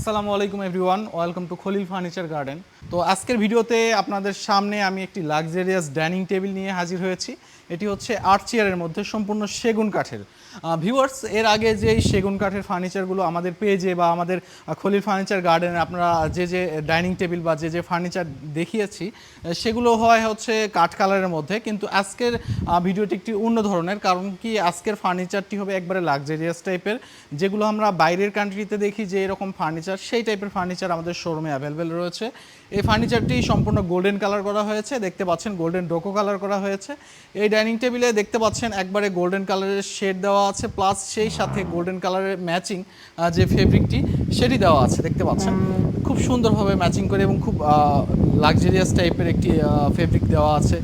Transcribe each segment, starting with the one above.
আসসালামু আলাইকুম everyone welcome to Khalil furniture garden তো আজকের ভিডিওতে আপনাদের সামনে আমি একটি লাক্সারিয়াস ডাইনিং টেবিল নিয়ে হাজির হয়েছি। এটি হচ্ছে আট চেয়ারের মধ্যে সম্পূর্ণ সেগুন কাঠের। ভিউয়ার্স এর আগে যে সেগুন কাঠের ফার্নিচারগুলো আমাদের পেজে বা আমাদের খলির ফার্নিচার গার্ডেনে আপনারা যে যে ডাইনিং টেবিল বা যে যে ফার্নিচার দেখিয়েছি সেগুলো হয় হচ্ছে কাঠ কালারের মধ্যে। কিন্তু আজকের ভিডিওটি একটি অন্য ধরনের, কারণ কি আজকের ফার্নিচারটি হবে একবারে লাক্সারিয়াস টাইপের যেগুলো আমরা বাইরের কান্ট্রিতে দেখি যে এরকম ফার্নিচার, সেই টাইপের ফার্নিচার আমাদের শোরুমে অ্যাভেলেবেল রয়েছে। এই ফার্নিচারটি সম্পূর্ণ গোল্ডেন কালার করা হয়েছে। দেখতে পাচ্ছেন গোল্ডেন ডোকো কালার করা হয়েছে। এই ডাইনিং টেবিলে দেখতে পাচ্ছেন একবারে গোল্ডেন কালারের শেড দেওয়া আছে প্লাস সেই সাথে গোল্ডেন কালারের ম্যাচিং যে ফেব্রিকটি সেটি দেওয়া আছে। দেখতে পাচ্ছেন? সুন্দরভাবে ম্যাচিং করে এবং খুব লাক্সারিয়াস টাইপের একটি ফেব্রিক দেওয়া আছে।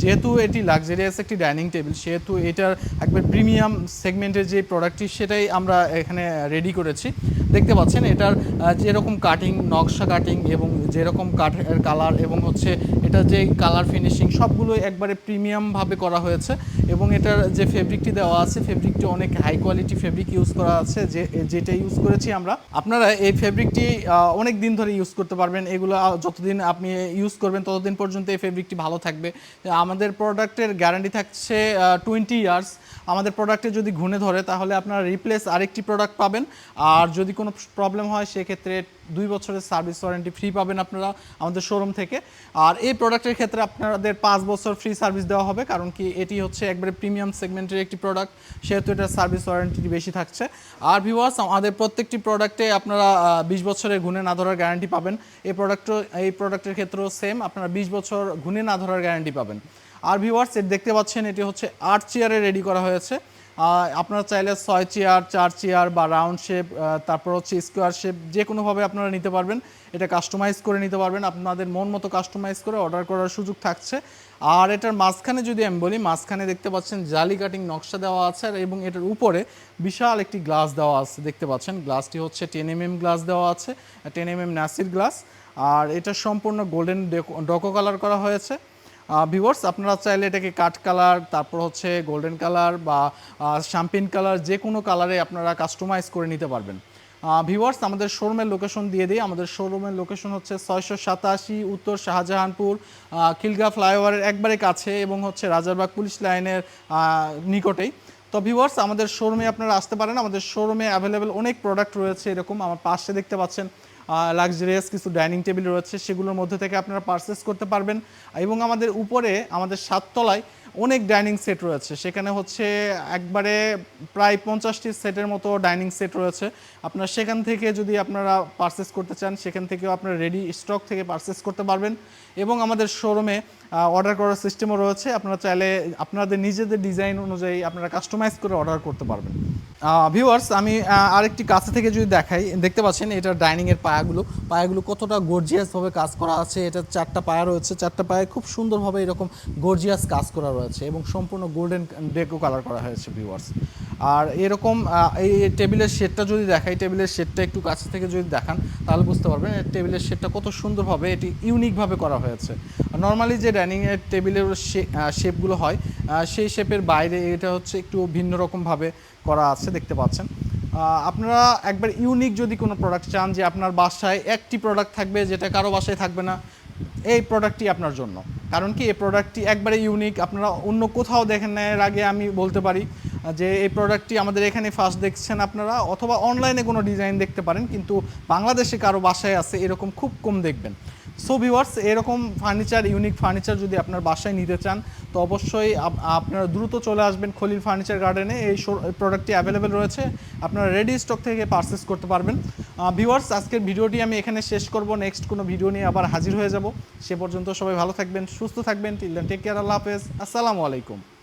যেহেতু এটি লাক্সারিয়াস একটি ডাইনিং টেবিল সেহেতু এটার একবার প্রিমিয়াম সেগমেন্টের যে প্রোডাক্টটি সেটাই আমরা এখানে রেডি করেছি। দেখতে পাচ্ছেন, এটার যেরকম কাটিং নকশা কাটিং এবং যেরকম কাঠের কালার এবং হচ্ছে এটা যে কালার ফিনিশিং সবগুলো একবারে প্রিমিয়ামভাবে করা হয়েছে। এবং এটার যে ফেব্রিকটি দেওয়া আছে ফেব্রিকটি অনেক হাই কোয়ালিটি ফেব্রিক ইউজ করা আছে, যে, যেটা ইউজ করেছি আমরা। আপনারা এই ফেব্রিকটি অনেক দিন ধরে ইউজ করতে পারবেন। এগুলো যতদিন আপনি ইউজ করবেন, ততদিন পর্যন্ত এই ফেব্রিকটি ভালো থাকবে। আমাদের প্রোডাক্টের গ্যারান্টি থাকছে টোয়েন্টি ইয়ার্স আমাদের প্রোডাক্টে যদি ঘুণে ধরে, তাহলে আপনারা রিপ্লেস আরেকটি প্রোডাক্ট পাবেন। আর যদি কোনো প্রবলেম হয়, সেক্ষেত্রে দুই বছরের সার্ভিস ওয়ারেন্টি ফ্রি পাবেন আপনারা আমাদের শোরুম থেকে। আর এই প্রোডাক্টের ক্ষেত্রে আপনাদের পাঁচ বছর ফ্রি সার্ভিস দেওয়া হবে, কারণ কি এটি হচ্ছে একবারে প্রিমিয়াম সেগমেন্টের একটি প্রোডাক্ট সেহেতু এটার সার্ভিস ওয়ারেন্টি বেশি থাকছে। আর ভিউয়ার্স আমাদের প্রত্যেকটি প্রোডাক্টে আপনারা বিশ বছরের গুণে না ধরার গ্যারান্টি পাবেন। এই প্রোডাক্ট এই প্রোডাক্টের ক্ষেত্রেও সেম আপনারা বিশ বছর গুণে না ধরার গ্যারান্টি পাবেন। আর ভিওয়ার্স এর দেখতে পাচ্ছেন, এটি হচ্ছে আট চেয়ারে রেডি করা হয়েছে। আপনারা চাইলে ছয় চেয়ার, চার চেয়ার বা রাউন্ড শেপ তারপর হচ্ছে স্কোয়ার শেপ, যে কোনোভাবে আপনারা নিতে পারবেন, এটা কাস্টমাইজ করে নিতে পারবেন। আপনাদের মন মতো কাস্টমাইজ করে অর্ডার করার সুযোগ থাকছে। আর এটার মাঝখানে যদি আমি বলি, মাঝখানে দেখতে পাচ্ছেন জালি কাটিং নকশা দেওয়া আছে, আর এবং এটার উপরে বিশাল একটি গ্লাস দেওয়া আছে, দেখতে পাচ্ছেন। গ্লাসটি হচ্ছে টেন এম গ্লাস দেওয়া আছে, ten M M Nasir glass. আর এটা সম্পূর্ণ গোল্ডেন ডকো কালার করা হয়েছে। ভিউয়ার্স আপনারা চাইলে এটাকে কাঠ কালার, তারপর হচ্ছে গোল্ডেন কালার বা শ্যাম্পিন কালার যে কোনো কালারে আপনারা কাস্টমাইজ করে নিতে পারবেন। ভিউয়ার্স আমাদের শোরুমের লোকেশন দিয়ে দিই। আমাদের শোরুমের লোকেশন হচ্ছে ছয়শো সাতাশি উত্তর শাহজাহানপুর খিলগা ফ্লাইওভারের একবারে কাছে এবং হচ্ছে রাজারবাগ পুলিশ লাইনের নিকটেই। তো ভিউয়ার্স আমাদের শোরুমে আপনারা আসতে পারেন। আমাদের শোরুমে অ্যাভেলেবেল অনেক প্রোডাক্ট রয়েছে এরকম। আমার পাশে দেখতে পাচ্ছেন লাক্সারিয়াস কিছু ডাইনিং টেবিল রয়েছে, সেগুলোর মধ্যে থেকে আপনারা পারচেস করতে পারবেন। এবং আমাদের উপরে, আমাদের সাততলায় অনেক ডাইনিং সেট রয়েছে। সেখানে হচ্ছে একবারে প্রায় পঞ্চাশটি সেটের মতো ডাইনিং সেট রয়েছে। আপনারা সেখান থেকে যদি আপনারা পারচেস করতে চান, সেখান থেকেও আপনারা রেডি স্টক থেকে পারচেস করতে পারবেন। এবং আমাদের শোরুমে অর্ডার করার সিস্টেমও রয়েছে। আপনারা চাইলে আপনাদের নিজেদের ডিজাইন অনুযায়ী আপনারা কাস্টমাইজ করে অর্ডার করতে পারবেন। ভিউয়ার্স আমি আরেকটি কাছে থেকে যদি দেখাই, দেখতে পাচ্ছেন এটা ডাইনিংয়ের পায়াগুলো। পায়াগুলো কতটা গর্জিয়াসভাবে কাজ করা আছে এটা চারটা পায়া রয়েছে। চারটা পায়ে খুব সুন্দরভাবে এরকম গর্জিয়াস কাজ করা রয়েছে এবং সম্পূর্ণ গোল্ডেন ডেকো কালার করা হয়েছে ভিউয়ার্স আর এরকম এই টেবিলের শেডটা যদি দেখাই, টেবিলের শেডটা একটু কাছ থেকে যদি দেখান, তাহলে বুঝতে পারবেন টেবিলের শেডটা কত সুন্দরভাবে এটি ইউনিকভাবে করা হয়েছে। নর্মালি যে ডাইনিংয়ের টেবিলের শেপগুলো হয় সেই শেপের বাইরে এটা হচ্ছে একটু ভিন্ন রকমভাবে করা আছে, দেখতে পাচ্ছেন। আপনারা একবার ইউনিক যদি কোনো প্রোডাক্ট চান যে আপনার বাসায় একটি প্রোডাক্ট থাকবে যেটা কারও বাসায় থাকবে না, এই প্রোডাক্টটি আপনার জন্য। কারণ কি, এই প্রোডাক্টটি একবারে ইউনিক আপনারা অন্য কোথাও দেখেন না এর আগে আমি বলতে পারি যে এই প্রোডাক্টটি আমাদের এখানে ফার্স্ট দেখছেন আপনারা, অথবা অনলাইনে কোনো ডিজাইন দেখতে পারেন, কিন্তু বাংলাদেশে কারও বাসায় আছে, এরকম খুব কম দেখবেন। সো ভিওয়ার্স এরকম ফার্নিচার ইউনিক ফার্নিচার যদি আপনার বাসায় নিতে চান, তো অবশ্যই আপনারা দ্রুত চলে আসবেন খলিল ফার্নিচার গার্ডেনে এই প্রোডাক্টটি অ্যাভেলেবেল রয়েছে। আপনারা রেডি স্টক থেকে পারচেস করতে পারবেন। ভিওয়ার্স আজকের ভিডিওটি আমি এখানে শেষ করব। নেক্সট কোনো ভিডিও নিয়ে আবার হাজির হয়ে যাব। সে পর্যন্ত সবাই ভালো থাকবেন, সুস্থ থাকবেন। টিল টেক কেয়ার আল্লাহ হাফেজ। আসসালামু আলাইকুম।